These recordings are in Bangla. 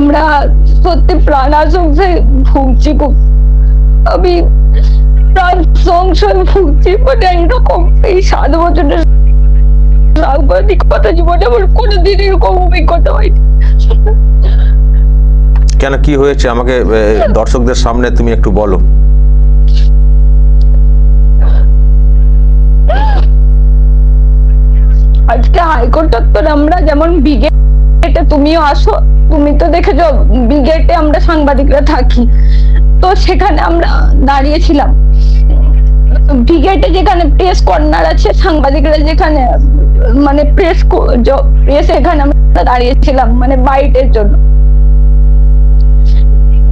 আমরা সত্যি প্রাণ আসংসে ভুগছি খুব। আমি প্রাণ সংশয় ভুগছি মানে এরকম এই সাত বছরের সাংবাদিকতা জীবনে আমার কোনোদিন এরকম অভিজ্ঞতা হয়নি। কেন কি হয়েছে? আমাকে দর্শকদের সামনে তুমি একটু বলো। আজকে হাইকোর্ট আমরা যেমন বিগেটে তুমিও আসো। তুমি তো দেখেছ বিগেটে আমরা সাংবাদিকরা থাকি। তো সেখানে আমরা দাঁড়িয়েছিলাম। বিগেটে যেখানে প্রেস কর্নার আছে, সাংবাদিকরা যেখানে মানে প্রেস প্রেস এখানে আমরা দাঁড়িয়েছিলাম মানে বাইটের জন্য।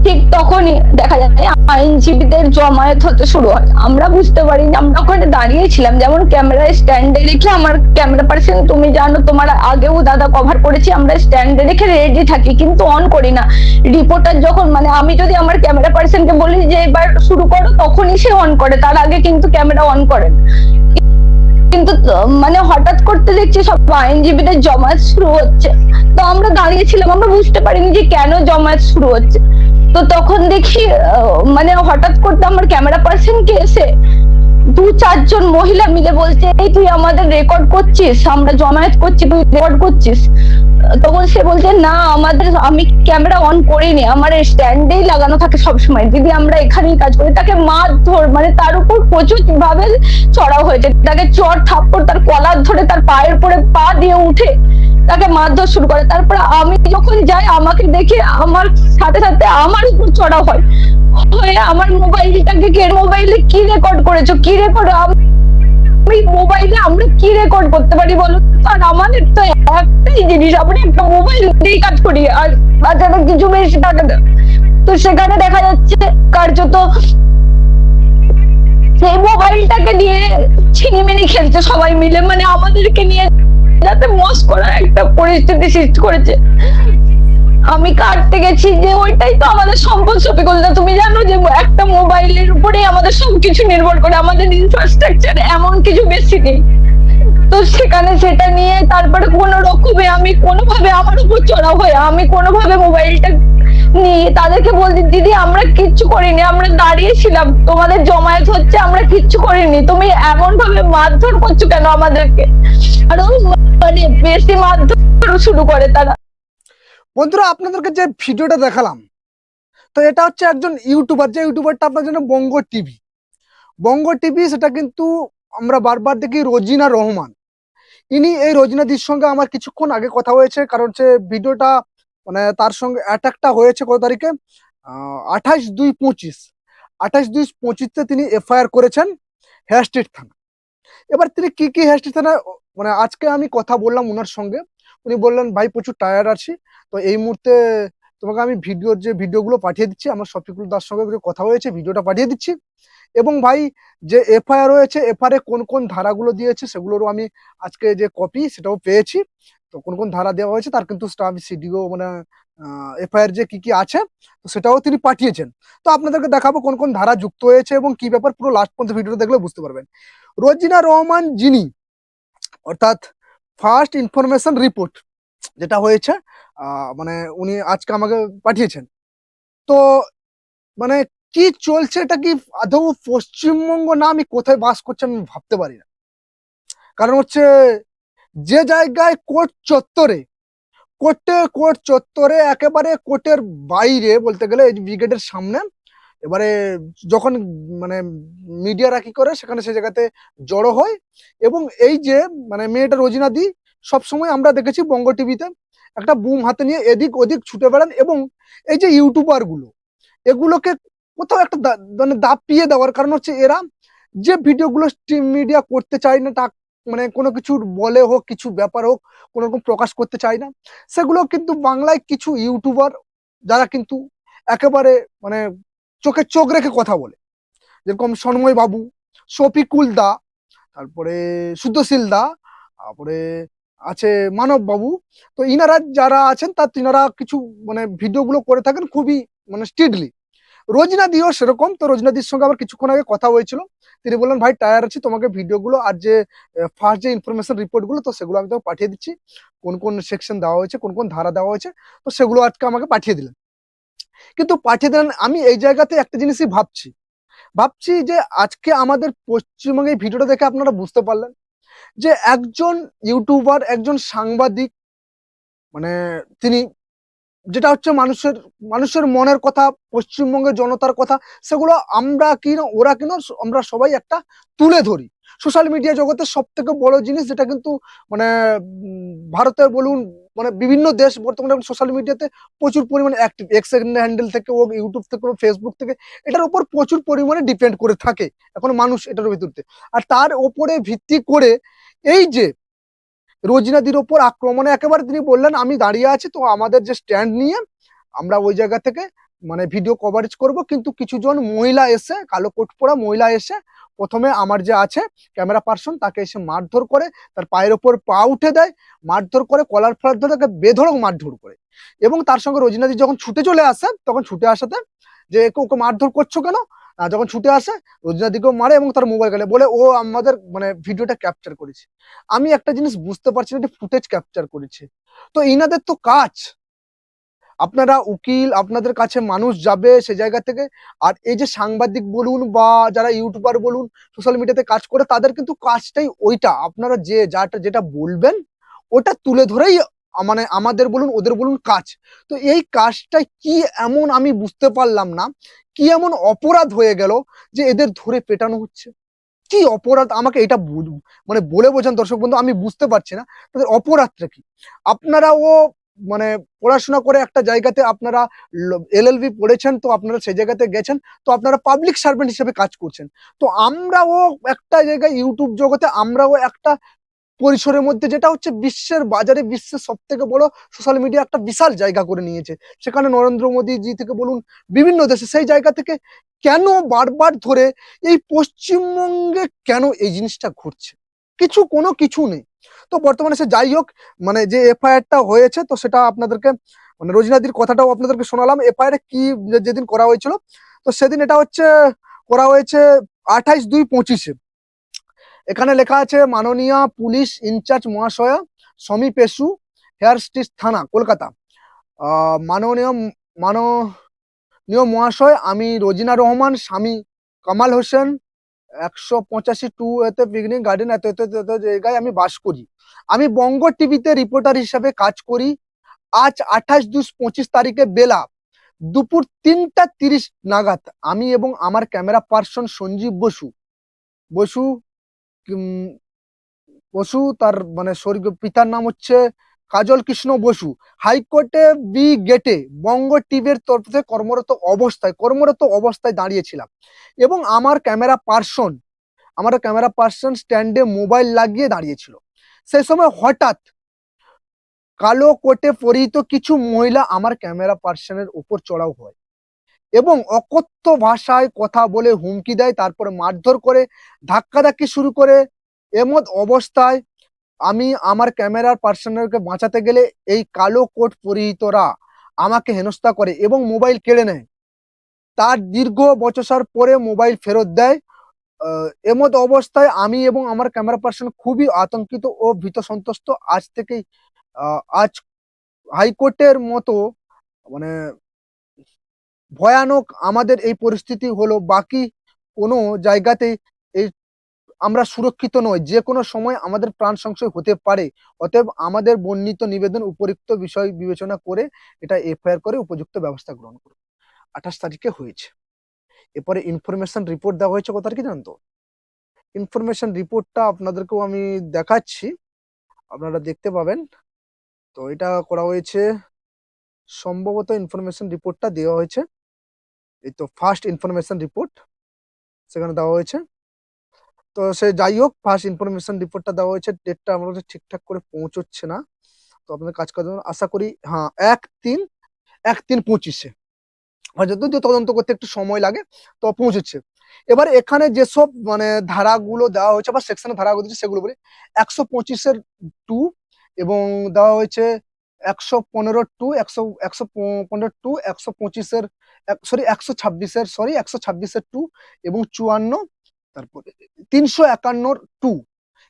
ঠিক তখনই দেখা যায় আইনজীবীদের জমায়েত হতে শুরু হয়। আমরা বুঝতে পারিনি, আমরা ওখানে দাঁড়িয়েছিলাম। যেমন ক্যামেরা স্ট্যান্ডে রেখে আমার ক্যামেরা পার্সন তুমি জানো তোমার আগেও দাদা কভার করেছি, আমরা স্ট্যান্ডে রেখে রেডি থাকি, কিন্তু অন করি না। রিপোর্টার যখন মানে আমি যদি আমার ক্যামেরা পার্সনকে বলি যে এবার শুরু করো, তখনই সে অন করে। তার আগে কিন্তু ক্যামেরা অন করেন কিন্তু মানে হঠাৎ করতে দেখছি সব আইনজীবীদের জমায়েত শুরু হচ্ছে। তো আমরা দাঁড়িয়েছিলাম, আমরা বুঝতে পারিনি যে কেন জমায়েত শুরু হচ্ছে। তো তখন দেখি মানে হঠাৎ করতে আমার ক্যামেরা পার্সনকে এসে দু চারজন মহিলা মিলে বলছে, এই তুই আমাদের রেকর্ড করছিস, আমরা জমায়েত করছি, তুই রেকর্ড করছিস। তখন সে বলছে, না, আমাদের, আমি ক্যামেরা অন করিনি, আমার স্ট্যান্ডেই লাগানো থাকে সবসময়। দিদি আমরা এখানেই কাজ করি, তাকে মারধর মানে তার উপর প্রচুর ভাবে চড়া হয়েছে। তাকে চর থাপ্পড়, তার কলার ধরে তার পায়ের পরে পা দিয়ে উঠে তাকে মারধর শুরু করে। তারপরে আমি যখন যাই, আমাকে দেখে আমার সাথে সাথে আমার উপর চড়া হয়। হয়ে আমার মোবাইলটাকে কে মোবাইলে কি রেকর্ড করেছ? কি রেকর্ড আমি মোবাইলে আমরা কি রেকর্ড করতে পারি বলো আর আমাদের তো একটাই জিনিস, আমরা একটা মোবাইল দিয়েই কাজ করি। আর বাচ্চাদের কিছু বেশি টাকা তো সেখানে দেখা যাচ্ছে কার্যত সেই মোবাইলটাকে নিয়ে ছিনিমিনি খেলছে সবাই মিলে। মানে আমাদেরকে নিয়ে যাতে মস করা একটা পরিস্থিতি সৃষ্টি করেছে। আমি কাটতে গেছি যে ওইটাই তো আমাদের সম্পদ শফিকুল্লাহ তুমি জানো যে একটা মোবাইলের উপরেই আমাদের সবকিছু নির্ভর করে। আমাদের ইনফ্রাস্ট্রাকচার এমন কিছু বেশি নেই। তো সেখানে সেটা নিয়ে তারপরে কোনো রকমে আমি কোনোভাবে আমার উপর চড়া হয়ে, আমি কোনোভাবে মোবাইলটা নিয়ে তাদেরকে বলছি, দিদি, আমরা কিচ্ছু করিনি, আমরা দাঁড়িয়েছিলাম তোমাদের জমায়েত হচ্ছে, আমরা কিচ্ছু করিনি। তুমি এমন ভাবে মারধর করছ কেন আমাদেরকে? আরও মানে বেশি মারধর শুরু করে তারা। বন্ধুরা, আপনাদেরকে যে ভিডিওটা দেখালাম, তো এটা হচ্ছে একজন ইউটিউবার। যে ইউটিউবারটা আপনার জন্য বঙ্গ টিভি। বঙ্গ টিভি, সেটা কিন্তু আমরা বারবার দেখি রোজিনা রহমান। ইনি এই রোজিনাদির সঙ্গে আমার কিছুক্ষণ আগে কথা হয়েছে, কারণ হচ্ছে ভিডিওটা মানে তার সঙ্গে অ্যাটাকটা হয়েছে কত তারিখে? আঠাশ দুই পঁচিশ। আঠাশ দুই পঁচিশে তিনি এফআইআর করেছেন হেয়ারস্ট্রিট থানা। এবার তিনি কি কি হেয়ারস্ট্রিট থানা মানে আজকে আমি কথা বললাম ওনার সঙ্গে। উনি বললেন, ভাই, প্রচুর টায়ার্ড আছি। তো এই মুহূর্তে তোমাকে আমি ভিডিওর যে ভিডিওগুলো পাঠিয়ে দিচ্ছি, আমার শফিকুল দাস সঙ্গে কথা হয়েছে ভিডিওটা পাঠিয়ে দিচ্ছি। এবং ভাই, যে এফআইআর রয়েছে, এফআইআর কোন কোন ধারাগুলো দিয়েছে, সেগুলোরও আমি আজকে যে কপি সেটাও পেয়েছি। তো কোন কোন ধারা দেওয়া হয়েছে তার কিন্তু স্টাফ সিডিও মানে এফআইআর যে কি কি আছে, তো সেটাও তিনি পাঠিয়েছেন। তো আপনাদেরকে দেখাবো কোন কোন ধারা যুক্ত হয়েছে এবং কি ব্যাপার, পুরো লাস্ট পর্যন্ত ভিডিওটা দেখলে বুঝতে পারবেন। রোজিনা রহমান যিনি, অর্থাৎ ফার্স্ট ইনফরমেশন রিপোর্ট যেটা হয়েছে মানে উনি আজকে আমাকে পাঠিয়েছেন। তো মানে কি চলছে এটা কি আদৌ পশ্চিমবঙ্গ না আমি কোথায় বাস করছি আমি ভাবতে পারি না। কারণ হচ্ছে যে জায়গায় কোর্ট চত্বরে, কোর্টে কোর্ট চত্বরে একেবারে কোর্টের বাইরে বলতে গেলে ব্রিগেডের সামনে, এবারে যখন মানে মিডিয়ারা কি করে, সেখানে সে জায়গাতে জড়ো হয় এবং এই যে মানে মেয়েটা রোজিনা দি, সবসময় আমরা দেখেছি বঙ্গ টিভিতে একটা বুম হাতে নিয়ে এদিক ওদিক ছুটে বেড়ান এবং এই যে ইউটিউবারগুলো, এগুলোকে কোথাও একটা মানে দাপিয়ে দেওয়ার কারণ হচ্ছে এরা যে ভিডিওগুলো মিডিয়া করতে চায় না মানে কোনো কিছু বলে হোক, কিছু ব্যাপার হোক, কোনো রকম প্রকাশ করতে চায় না। সেগুলো কিন্তু বাংলায় কিছু ইউটিউবার, যারা কিন্তু একেবারে মানে চোখে চোখ রেখে কথা বলে। যেরকম সন্ময় বাবু, শফিকুল দা, তারপরে শুদ্ধশীল দা, তারপরে আছে মানব বাবু। তো ইনারা যারা আছেন তার তিনারা কিছু মানে ভিডিওগুলো করে থাকেন খুবই মানে স্ট্রিক্টলি রোজনা দিও সেরকম। তো রোজনাদির সঙ্গে আবার কিছুক্ষণ আগে কথা হয়েছিল। তিনি বললেন, ভাই টায়ার আছে, তোমাকে ভিডিওগুলো আর যে ফার্স্ট যে ইনফরমেশন রিপোর্টগুলো, তো সেগুলো আমি তোমাকে পাঠিয়ে দিচ্ছি। কোন কোন সেকশন দেওয়া হয়েছে, কোন কোন ধারা দেওয়া হয়েছে, তো সেগুলো আজকে আমাকে পাঠিয়ে দিলেন। কিন্তু পাঠিয়ে দিলেন, আমি এই জায়গাতে একটা জিনিসই ভাবছি। ভাবছি যে আজকে আমাদের পশ্চিমবঙ্গে ভিডিওটা দেখে আপনারা বুঝতে পারলেন যে একজন ইউটিউবার একজন সাংবাদিক মানে তিনি যেটা হচ্ছে মানুষের মানুষের মনের কথা পশ্চিমবঙ্গের জনতার কথা সেগুলো আমরা কি না ওরা কিনা আমরা সবাই একটা তুলে ধরি। সোশ্যাল মিডিয়া জগতের সব থেকে বড় জিনিস যেটা কিন্তু মানে উম, ভারতের বলুন মানে বিভিন্ন দেশ বর্তমানে সোশ্যাল মিডিয়াতে প্রচুর পরিমাণে অ্যাক্টিভ এক্স হ্যান্ডেল থেকে হোক ইউটিউব থেকে হোক ফেসবুক থেকে এটার উপর প্রচুর পরিমাণে ডিপেন্ড করে থাকে। এখন মানুষ এটার ভিতরতে। আর তার ওপরে ভিত্তি করে এই যে রোজিনাদির ওপর আক্রমণে একেবারে তিনি বললেন, আমি দাঁড়িয়ে আছি, তো আমাদের যে স্ট্যান্ড নিয়ে আমরা ওই জায়গা থেকে মানে ভিডিও কভারেজ করব। কিন্তু কিছুজন মহিলা এসে, কালো কোট পরা মহিলা এসে প্রথমে আমার যে আছে ক্যামেরা পার্সন তাকে এসে মারধর করে, তার পায়ের ওপর পা উঠে দেয়, মারধর করে, কলার ফলার ধরে তাকে বেধড়ক মারধর করে। এবং তার সঙ্গে রোজিনাদি যখন ছুটে চলে আসে, তখন ছুটে আসাতে যে ওকে মারধর করছ কেন? যখন ছুটে আসে রোজিনাদিকেও মারে এবং তার মোবাইল গেলে বলে ও আমাদের মানে ভিডিওটা ক্যাপচার করেছে। আমি একটা জিনিস বুঝতে পারছি না যে ফুটেজ ক্যাপচার করেছে। তো ইনাদের তো কাজ। আপনারা উকিল, আপনাদের কাছে মানুষ যাবে সে জায়গা থেকে। আর এই যে সাংবাদিক বলুন বা যারা ইউটিউবার বলুন সোশ্যাল মিডিয়াতে কাজ করে, তাদের কিন্তু কাজটাই ওইটা। আপনারা যে যাটা, যেটা বলবেন, ওটা তুলে ধরেই মানে আমাদের বলুন, ওদের বলুন কাজ। তো এই কাজটা কি এমন আমি বুঝতে পারলাম না, কি এমন অপরাধ হয়ে গেল যে এদের ধরে পেটানো হচ্ছে? কি অপরাধ? আমাকে এটা মানে বলে বোঝান দর্শক বন্ধু, আমি বুঝতে পারছি না। তাদের অপরাধটা কি? আপনারা ও মানে পড়াশোনা করে একটা জায়গাতে আপনারা এলএলবি পড়েছেন, তো আপনারা সেই জায়গাতে গেছেন, তো আপনারা পাবলিক সার্ভেন্ট হিসেবে কাজ করছেন। তো আমরাও একটা জায়গায় ইউটিউব জগতে আমরাও একটা পরিসরের মধ্যে যেটা হচ্ছে বিশ্বের বাজারে বিশ্বের সব থেকে বড় সোশ্যাল মিডিয়া একটা বিশাল জায়গা করে নিয়েছে। সেখানে নরেন্দ্র মোদী জি থেকে বলুন, বিভিন্ন দেশে সেই জায়গা থেকে কেন বারবার ধরে এই পশ্চিমবঙ্গে কেন এই জিনিসটা ঘুরছে কিছু কোনো কিছু নেই। তো বর্তমানে সে যাই হোক মানে যে এফআইআরটা হয়েছে, তো সেটা আপনাদেরকে মানে রোজিনাদির কথাটাও আপনাদেরকে শোনালাম। এফআইআর কি যেদিন করা হয়েছিল, তো সেদিন এটা হচ্ছে, করা হয়েছে আঠাইশ দুই পঁচিশে। এখানে লেখা আছে, মাননীয় পুলিশ ইনচার্জ মহাশয়া সমী পেশু হেয়ার স্ট্রিট থানা, কলকাতা। মাননীয় মাননীয় মহাশয়, আমি রোজিনা রহমান, স্বামী কামাল হোসেন, একশো পঁচাশি টু এতে পিকনিক গার্ডেন এত এত এত জায়গায় আমি বাস করি। আমি বঙ্গ টিভিতে রিপোর্টার হিসাবে কাজ করি। আজ আঠাশ দুই পঁচিশ তারিখে বেলা দুপুর তিনটা তিরিশ নাগাদ আমি এবং আমার ক্যামেরা পার্সন সঞ্জীব বসু বসু বসু, তার মানে স্বর্গীয় পিতার নাম হচ্ছে কাজল কৃষ্ণ বসু। হাইকোর্টে বি গেটে বঙ্গ টিভির তরফ কর্মরত অবস্থায় কর্মরত অবস্থায় দাঁড়িয়েছিলাম। এবং আমার ক্যামেরা পার্সন আমার ক্যামেরা পার্সন স্ট্যান্ডে মোবাইল লাগিয়ে দাঁড়িয়েছিল। সেই সময় হঠাৎ কালো কোটে পরিহিত কিছু মহিলা আমার ক্যামেরা পার্সনের উপর চড়াও হয়। এবং অকথ্য ভাষায় কথা বলে হুমকি দেয়, তারপরে মারধর করে, ধাক্কাধাক্কি শুরু করে। এমত অবস্থায় আমি আমার ক্যামেরার পার্সোনালকে বাঁচাতে গেলে এই কালো কোট পরিহিতরা আমাকে হেনস্থা করে এবং মোবাইল কেড়ে নেয়। তার দীর্ঘ বচসার পরে মোবাইল ফেরত দেয়। এমত অবস্থায় আমি এবং আমার ক্যামেরা পার্সন খুবই আতঙ্কিত ও ভীত সন্ত্রস্ত। আজ থেকেই আজ হাইকোর্টের মতো মানে ভয়ানক আমাদের এই পরিস্থিতি হলো, বাকি কোনো জায়গাতে এই আমরা সুরক্ষিত নই, যে কোনো সময় আমাদের প্রাণ সংশয় হতে পারে। অতএব আমাদের বর্ণিত নিবেদন উপযুক্ত বিষয় বিবেচনা করে এটা এফআইআর করে উপযুক্ত ব্যবস্থা গ্রহণ করুন। আঠাশ তারিখে হয়েছে। এরপরে ইনফরমেশন রিপোর্ট দেওয়া হয়েছে কোথার কি জানতো ইনফরমেশন রিপোর্টটা আপনাদেরকেও আমি দেখাচ্ছি। আপনারা দেখতে পাবেন। তো এটা করা হয়েছে, সম্ভবত ইনফরমেশন রিপোর্টটা দেওয়া হয়েছে। এই তো ফার্স্ট ইনফরমেশন রিপোর্ট সেখানে দেওয়া হয়েছে। তো সে যাই হোক ফার্স্ট ইনফরমেশন রিপোর্টটা দেওয়া হয়েছে ডেটটা আমার কাছে ঠিকঠাক করে পৌঁছচ্ছে না। তো আপনাদের কাজ করার জন্য আশা করি হ্যাঁ এক তিন এক তিন পঁচিশে। যদিও তদন্ত করতে একটু সময় লাগে, তো পৌঁছেছে এবার এখানে যেসব মানে ধারাগুলো দেওয়া হয়েছে বা সেকশনের ধারাগুলো সেগুলো বলি। একশো পঁচিশের টু এবং দেওয়া হয়েছে একশো পনেরো টু একশো একশো পনেরো টু একশো পঁচিশের সরি, একশো ছাব্বিশের, সরি, একশো ছাব্বিশের টু এবং চুয়ান্ন, তারপরে তিনশো একান্নর টু।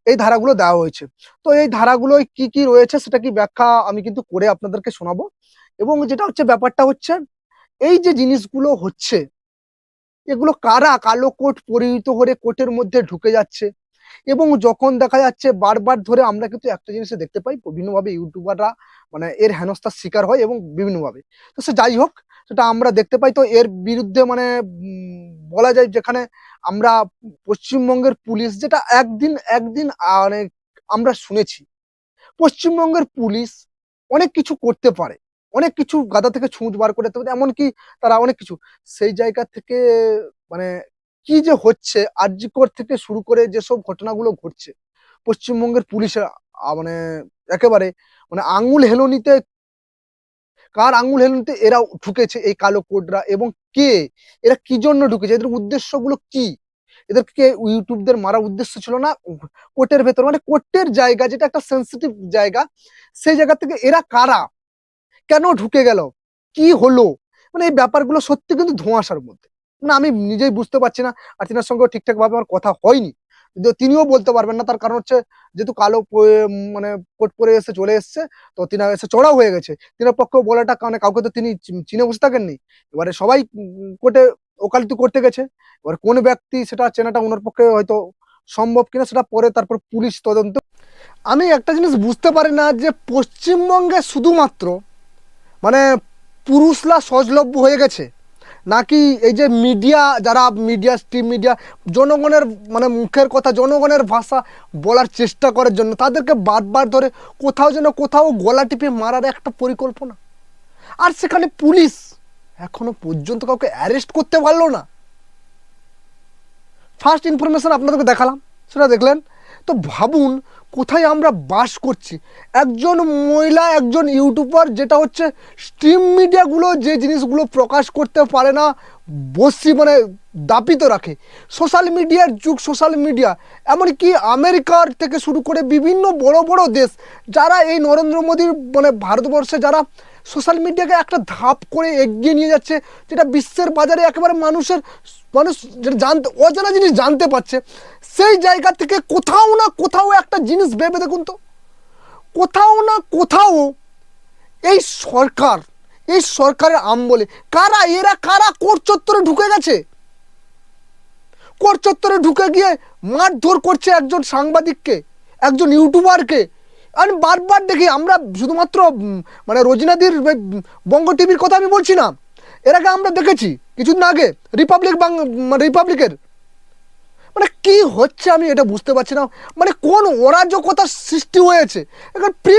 এই ধারাগুলো দেওয়া হয়েছে। তো এই ধারাগুলোয় কি কি রয়েছে সেটা কি ব্যাখ্যা আমি কিন্তু করে আপনাদেরকে শোনাবো। এবং যেটা হচ্ছে, ব্যাপারটা হচ্ছে, এই যে জিনিসগুলো হচ্ছে, এগুলো কারা কালো কোট পরিহিত করে কোর্টের মধ্যে ঢুকে যাচ্ছে? এবং যখন দেখা যাচ্ছে বারবার ধরে আমরা কিন্তু একটা জিনিস দেখতে পাই, বিভিন্নভাবে ইউটিউবাররা মানে এর হেনস্থার শিকার হয় এবং বিভিন্নভাবে। তো সে যাই হোক, সেটা আমরা দেখতে পাই। তো এর বিরুদ্ধে মানে বলা যায় যেখানে আমরা পশ্চিমবঙ্গের পুলিশ যেটা একদিন একদিন মানে আমরা শুনেছি, পশ্চিমবঙ্গের পুলিশ অনেক কিছু করতে পারে। অনেক কিছু গাদা থেকে ছুঁচ বার করে এমনকি তারা অনেক কিছু। সেই জায়গা থেকে মানে কি যে হচ্ছে, আরজিকর থেকে শুরু করে যেসব ঘটনাগুলো ঘটছে, পশ্চিমবঙ্গের পুলিশের মানে একেবারে মানে আঙুল হেলনিতে, কার আঙুল হেলনিতে এরা ঢুকেছে এই কালো কোডরা এবং কে, এরা কি জন্য ঢুকেছে, এদের উদ্দেশ্যগুলো কি? এদেরকে ইউটিউবদের মারা উদ্দেশ্য ছিল না? কোর্টের ভেতর মানে কোর্টের জায়গা যেটা একটা সেন্সিটিভ জায়গা, সেই জায়গা থেকে এরা কারা? কেন ঢুকে গেল? কি হলো? মানে এই ব্যাপারগুলো সত্যি কিন্তু ধোঁয়াশার মধ্যে। না, আমি নিজেই বুঝতে পারছি না। আর তিনার সঙ্গে ঠিকঠাক ভাবে আমার কথা হয়নি। তিনিও বলতে পারবেন না, তার কারণ হচ্ছে যেহেতু কালো মানে কোট পরে এসে চলে এসছে, তো তিনা এসে চড়াও হয়ে গেছে। তিনার পক্ষে বলাটা কারণে কাউকে তো তিনি চিনে বসে থাকেননি। এবারে সবাই কোর্টে, ওকালতি করতে গেছে। এবার কোন ব্যক্তি সেটা চেনাটা ওনার পক্ষে হয়তো সম্ভব কিনা, সেটা পরে তারপর পুলিশ তদন্ত। আমি একটা জিনিস বুঝতে পারি না যে পশ্চিমবঙ্গে শুধুমাত্র মানে পুরুষরা সজলভ্য হয়ে গেছে। নাকি এই যে মিডিয়া, যারা মিডিয়া, স্ট্রিম মিডিয়া, জনগণের মানে মুখের কথা, জনগণের ভাষা বলার চেষ্টা করার জন্য তাদেরকে বারবার ধরে কোথাও যেন কোথাও গলা টিপে মারার একটা পরিকল্পনা। আর সেখানে পুলিশ এখনও পর্যন্ত কাউকে অ্যারেস্ট করতে পারল না। ফার্স্ট ইনফরমেশন আপনাদেরকে দেখালাম, সেটা দেখলেন। তো ভাবুন কোথায় আমরা বাস করছি? একজন মহিলা, একজন ইউটিউবার, যেটা হচ্ছে স্ট্রিম মিডিয়াগুলো যে জিনিসগুলো প্রকাশ করতে পারে না, বসি মানে দাপিত রাখে। সোশ্যাল মিডিয়ার যুগ সোশ্যাল মিডিয়া এমনকি আমেরিকার থেকে শুরু করে বিভিন্ন বড় বড় দেশ, যারা এই নরেন্দ্র মোদীর মানে ভারতবর্ষে যারা সোশ্যাল মিডিয়াকে একটা ধাপ করে এগিয়ে নিয়ে যাচ্ছে, যেটা বিশ্বের বাজারে একেবারে মানুষের, মানুষ যেটা জানতে, অজানা জিনিস জানতে পারছে। সেই জায়গা থেকে কোথাও না কোথাও একটা জিনিস ভেবে দেখুন তো। কোথাও না কোথাও এই সরকার, এই সরকারের আমবলে, কারা, এরা কারা কোর্ট চত্বরে ঢুকে গেছে? কোর্ট চত্বরে ঢুকে গিয়ে মারধর করছে একজন সাংবাদিককে, একজন ইউটিউবারকে আমি বারবার দেখি আমরা শুধুমাত্র মানে রোজিনাদির বঙ্গ টিভির কথা আমি বলছি না। এর আগে আমরা দেখেছি, কিছুদিন আগে, রিপাবলিক মানে রিপাবলিকের। মানে কি হচ্ছে আমি এটা বুঝতে পারছি না। মানে কোন অরাজকতার সৃষ্টি হয়েছে? এখন প্রি